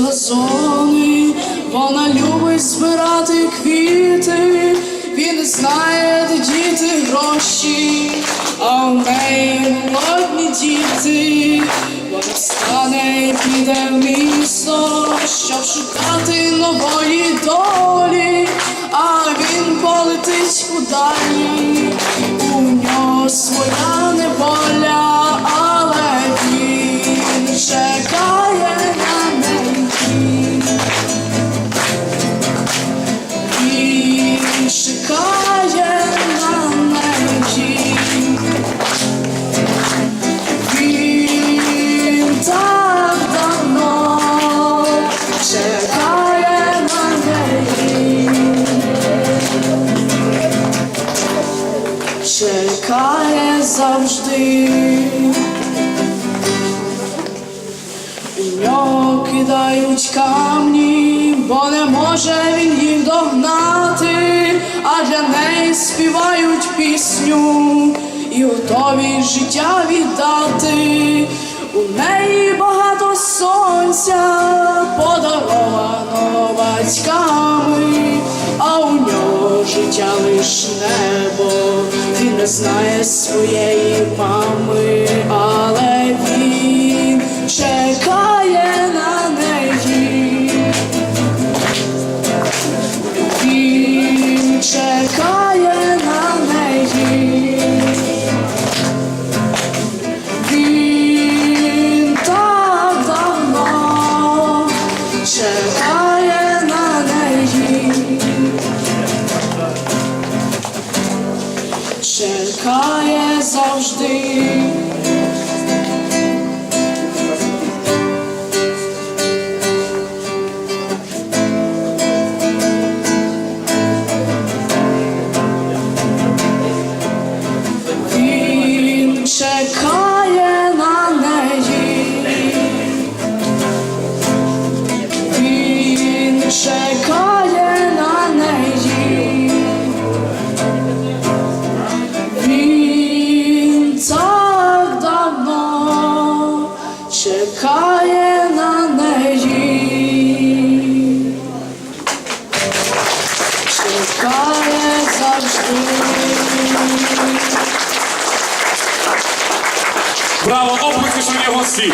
газони, вона любить збирати квіти, він знає, де діти гроші, а в неї молодні діти, вона встане і піде в місто, щоб шукати нової долі, Чекає завжди. У нього кидають камні, бо не може він їх догнати, а для неї співають пісню і готові життя віддати. У неї багато сонця, подаровано батьками, а у нього життя лиш небо, не знає своєї мами, але він Чекає завжди. Браво, оплески, шановні гості!